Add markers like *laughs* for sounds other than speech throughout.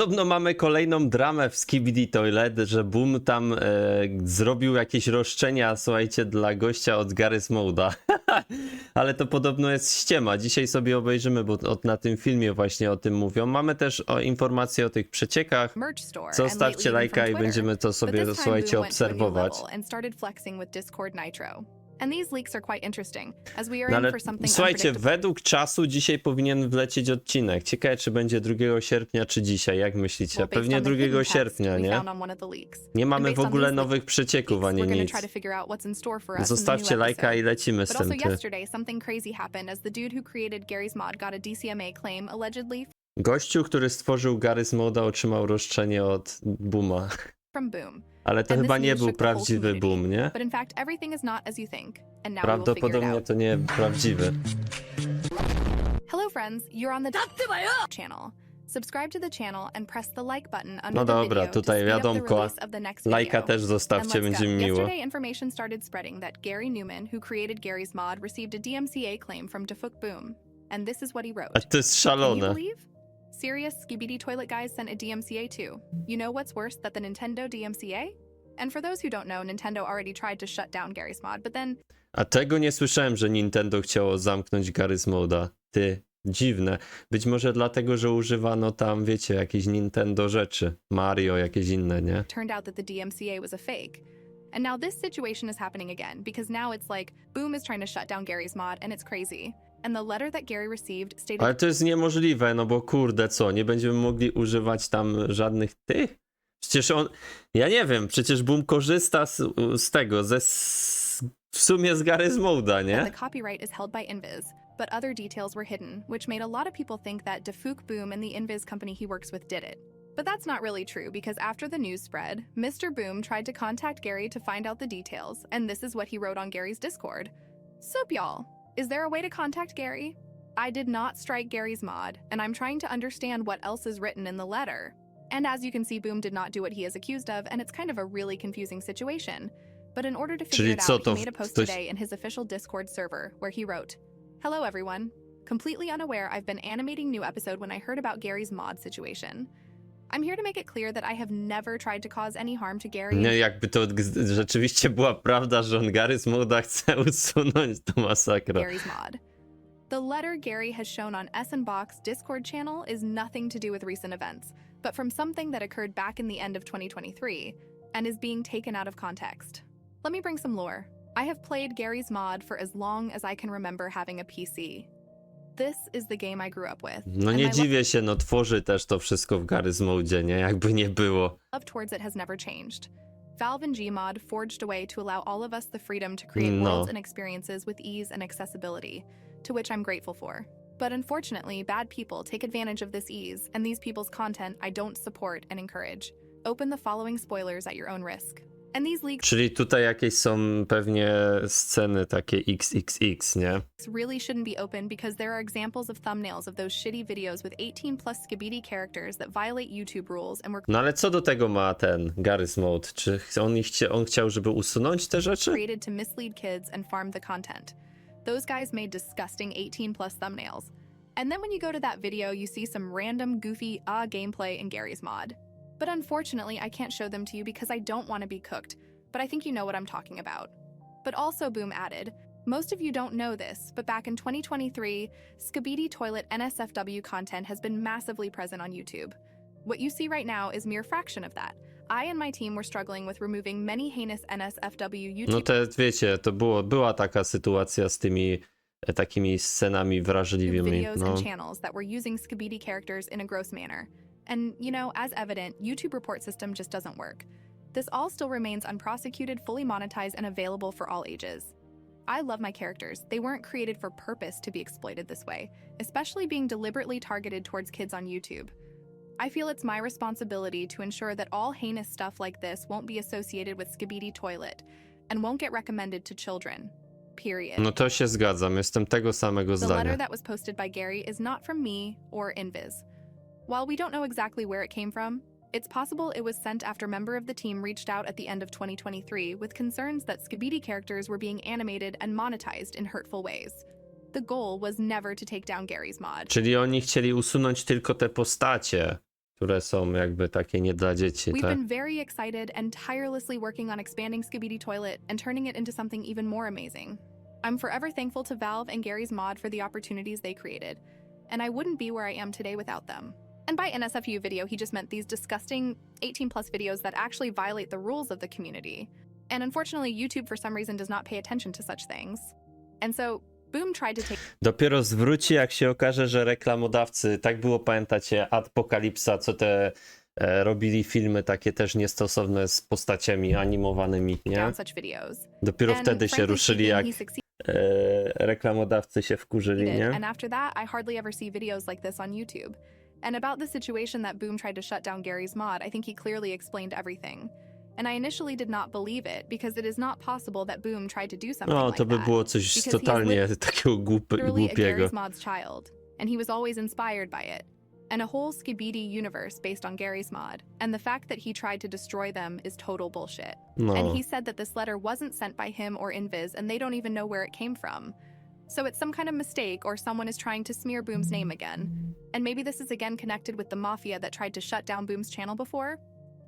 Podobno mamy kolejną dramę w Skibidi Toilet, że Boom tam e, zrobił jakieś roszczenia, słuchajcie, dla gościa od Garry's Moda. *laughs* Ale to podobno jest ściema. Dzisiaj sobie obejrzymy, bo od, na tym filmie właśnie o tym mówią. Mamy też o, informacje o tych przeciekach. Zostawcie lajka i będziemy to sobie, słuchajcie, obserwować. And these leaks are quite interesting, as we are No in ale for something słuchajcie, unpredictable. według czasu dzisiaj powinien wlecieć odcinek. Ciekawe, czy będzie 2 sierpnia, czy dzisiaj, jak myślicie? Based Pewnie on the 2 hidden text sierpnia, we nie? found on one of the leaks. Nie mamy w based on ogóle these nowych przecieków ani we're gonna nic. try to figure out what's in store for us in the new Zostawcie lajka i lecimy z But also tym. Ty. yesterday, something crazy happened as the dude who created Gary's Mod got a DCMA claim allegedly Gościu, który stworzył Garry's Moda, otrzymał roszczenie od Booma. Ale to chyba nie był prawdziwy. Boom, nie? Prawdopodobnie to nie prawdziwy. Hello friends, you're on the channel. Subscribe to the channel and press the like button under No dobra, tutaj wiadomko. next Lajka też zostawcie, będzie mi miło. Yesterday, information started spreading that Gary Newman, who created Gary's Mod, received a DMCA claim from Defuk Boom. And this is what he wrote. A to jest Can you szalone. believe? Serious Skibidi Toilet Guys sent a DMCA too. You know what's worse than the Nintendo DMCA? And for those who don't know, Nintendo already tried to shut down Gary's Mod, but then A tego nie słyszałem, że Nintendo chciało zamknąć Garry's Moda. Ty, dziwne. Być może dlatego, że używano tam, wiecie, jakieś Nintendo rzeczy. Mario, jakieś inne, nie? turned out that the DMCA was a fake. And now this situation is happening again because now it's like Boom is trying to shut down Gary's mod and it's crazy. And the letter that Gary received stated Ale to jest niemożliwe, no bo kurde, co, nie będziemy mogli używać tam żadnych tych? Przecież on, ja nie wiem, przecież Boom korzysta z, z tego, ze, s- w sumie z Garry's Moda, that nie? the copyright is held by Invis, but other details were hidden, which made a lot of people think that Defuk Boom and the Invis company he works with did it. But that's not really true because after the news spread, Mr. Boom tried to contact Gary to find out the details, and this is what he wrote on Gary's Discord. Sup, y'all? Is there a way to contact Gary? I did not strike Gary's mod, and I'm trying to understand what else is written in the letter. And as you can see, Boom did not do what he is accused of, and it's kind of a really confusing situation. But in order to figure it out, he made a post today in his official Discord server where he wrote, Hello everyone. Completely unaware, I've been animating new episode when I heard about Gary's mod situation. I'm here to make it clear that I have never tried to cause any harm to Gary. Nie, jakby to g- rzeczywiście była prawda, że on Garry's Moda chce usunąć, to masakra. Gary's mod. The letter Gary has shown on Box Discord channel is nothing to do with recent events, but from something that occurred back in the end of 2023 and is being taken out of context. Let me bring some lore. I have played Gary's mod for as long as I can remember having a PC. This is the game I grew up with. No nie dziwię się, no tworzy też to wszystko w Garry's Modzie, nie? Jakby nie było. love towards it has never changed. Valve and Gmod forged a way to allow all of us the freedom to create No. worlds and experiences with ease and accessibility, to which I'm grateful for. But unfortunately, bad people take advantage of this ease, and these people's content I don't support and encourage. Open the following spoilers at your own risk. And these leaks Czyli tutaj jakieś są pewnie sceny takie XXX, nie? really shouldn't be open because there are examples of thumbnails of those shitty videos with 18 plus skibidi characters that violate YouTube rules and were No ale co do tego ma ten Garry's Mode? Czy ch- on, ich chcie, on chciał, żeby usunąć te rzeczy? created to mislead kids and farm the content. Those guys made disgusting 18 plus thumbnails. And then when you go to that video, you see some random goofy ah gameplay in Gary's mod. But unfortunately, I can't show them to you because I don't want to be cooked, but I think you know what I'm talking about. But also, Boom added, most of you don't know this, but back in 2023, Skibidi Toilet NSFW content has been massively present on YouTube. What you see right now is mere fraction of that. I and my team were struggling with removing many heinous NSFW YouTube No te, wiecie, to było, była taka sytuacja z tymi e, takimi scenami wrażliwymi. videos No. and channels that were using Skibidi characters in a gross manner. And, you know, as evident, YouTube report system just doesn't work. This all still remains unprosecuted, fully monetized, and available for all ages. I love my characters. They weren't created for purpose to be exploited this way, especially being deliberately targeted towards kids on YouTube. I feel it's my responsibility to ensure that all heinous stuff like this won't be associated with Skibidi Toilet and won't get recommended to children. Period. no to się zgadzam, jestem tego samego The letter that was posted by Gary is not from me or Invis. While we don't know exactly where it came from, it's possible it was sent after a member of the team reached out at the end of 2023 with concerns that Skibidi characters were being animated and monetized in hurtful ways. The goal was never to take down Gary's mod. Czyli oni chcieli usunąć tylko te postacie, które są jakby takie nie dla dzieci, We've tak? been very excited and tirelessly working on expanding Skibidi Toilet and turning it into something even more amazing. I'm forever thankful to Valve and Gary's Mod for the opportunities they created, and I wouldn't be where I am today without them. And by NSFU video, he just meant these disgusting 18 plus videos that actually violate the rules of the community. And unfortunately, YouTube for some reason does not pay attention to such things. And so, Boom tried to take Dopiero zwróci, jak się okaże, że reklamodawcy, tak było, pamiętacie, Apokalipsa, co te e, robili filmy takie też niestosowne z postaciami animowanymi, nie? down such videos. Dopiero And wtedy się frankly ruszyli, speaking, jak he succeeded. e, reklamodawcy się wkurzyli, nie? And after that, I hardly ever see videos like this on YouTube. And about the situation that Boom tried to shut down Gary's mod, I think he clearly explained everything. And I initially did not believe it because it is not possible that Boom tried to do something No, like to by that. było coś Because totalnie takiego głup, literally a głupiego. Gary's mod's child, and he was always inspired by it. And a whole Skibidi universe based on Gary's mod. And the fact that he tried to destroy them is total bullshit. No. And he said that this letter wasn't sent by him or Invis, and they don't even know where it came from. So it's some kind of mistake, or someone is trying to smear Boom's name again. And maybe this is again connected with the mafia that tried to shut down Boom's channel before.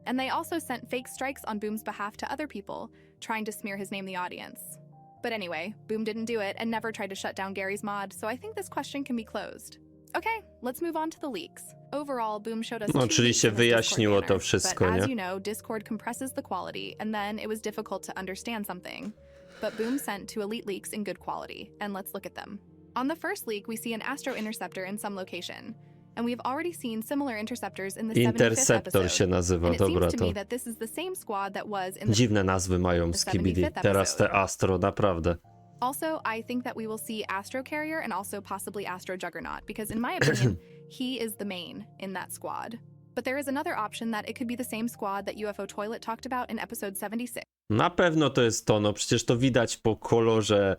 And they also sent fake strikes on Boom's behalf to other people, trying to smear his name the audience. But anyway, Boom didn't do it and never tried to shut down Gary's mod, so I think this question can be closed. Okay, let's move on to the leaks. Overall, Boom showed us No, two czyli się in this Discord wyjaśniło to wszystko, but as you know, Discord compresses the quality, and then it was difficult to understand something. But Boom sent to elite leaks in good quality, and let's look at them. On the first leak, we see an Astro Interceptor in some location, and we've already seen similar interceptors in the 75th Interceptor się episode. nazywa, And it dobra seems to to. me that this is the same squad that was in the Dziwne nazwy mają The Skibidi. 75th Teraz te. Astro, naprawdę. Also, I think that we will see Astro Carrier and also possibly Astro Juggernaut, because in my opinion, *clears throat* he is the main in that squad. But there is another option that it could be the same squad that UFO Toilet talked about in episode 76, Na pewno to jest to, no przecież to widać po kolorze.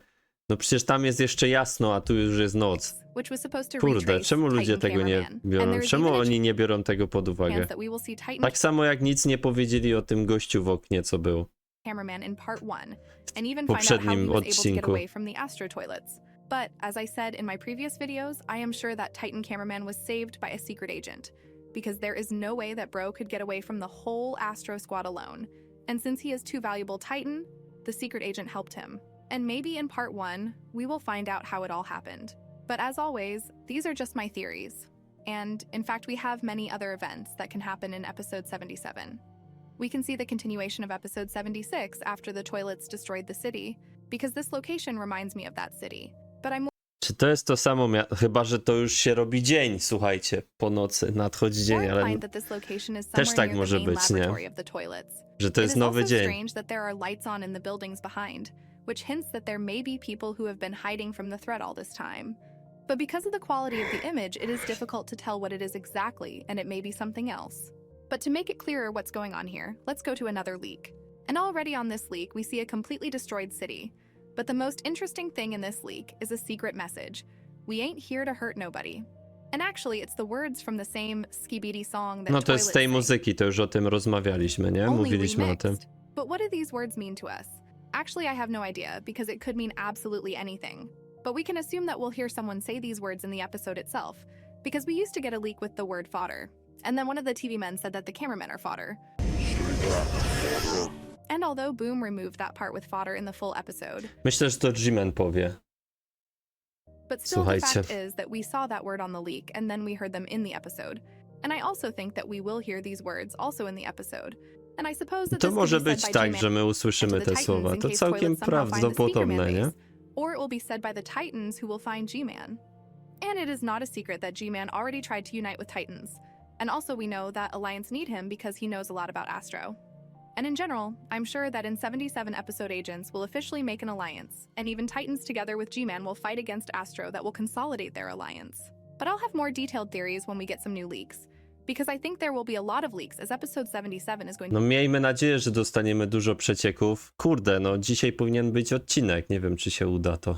No przecież tam jest jeszcze jasno, a tu już jest noc. which was supposed to Kurde, retrace czemu ludzie Titan tego nie Cameraman. And biorą? there is Czemu even a oni nie biorą tego pod uwagę? chance that we will see Titan Tak samo jak nic nie powiedzieli o tym gościu w oknie, co był. Cameraman in part one, and even find out how he poprzednim was able to get odcinku. away from the Astro toilets. But as I said in my previous videos, I am sure that Titan Cameraman was saved by a secret agent, because there is no way that Bro could get away from the whole Astro squad alone. And since he is too valuable Titan, the secret agent helped him. And maybe in part one, we will find out how it all happened. But as always, these are just my theories. And in fact, we have many other events that can happen in episode 77. We can see the continuation of episode 76 after the toilets destroyed the city, because this location reminds me of that city. But I'm Czy to jest to samo? Mia- Chyba, że to już się robi dzień, słuchajcie, po nocy nadchodzi dzień, ale Też tak może być, nie? że to jest nowy dzień. which hints that there may be people who have been hiding from the threat all this time. But because of the quality of the image, it is difficult to tell what it is exactly, and it may be something else. But to make it clearer what's going on here, let's go to another leak. And already on this leak, we see a completely destroyed city. But the most interesting thing in this leak is a secret message We ain't here to hurt nobody. And actually, it's the words from the same Skibidi song that No to jest z tej muzyki, to już o tym rozmawialiśmy, nie? Mówiliśmy o tym. remixed. But what do these words mean to us? Actually, I have no idea because it could mean absolutely anything. But we can assume that we'll hear someone say these words in the episode itself because we used to get a leak with the word fodder. And then one of the TV men said that the cameramen are fodder. And although Boom removed that part with fodder in the full episode, Myślę, że to Jimen powie. but still the Słuchajcie. fact is that we saw that word on the leak and then we heard them in the episode. And I also think that we will hear these words also in the episode. And I suppose that To this could może be said być by tak, J-Man że my usłyszymy te słowa. To całkiem toilets somehow find the speaker prawdopodobne, nie? Or it will be said by the Titans who will find G-Man. And it is not a secret that G-Man already tried to unite with Titans. And also we know that Alliance need him because he knows a lot about Astro. And in general, I'm sure that in 77 episode agents will officially make an alliance, and even Titans together with G-Man will fight against Astro that will consolidate their alliance. But I'll have more detailed theories when we get some new leaks. Because I think there will be a lot of leaks as episode 77 is going No miejmy nadzieję, że dostaniemy dużo przecieków. Kurde, no dzisiaj powinien być odcinek. Nie wiem, czy się uda to.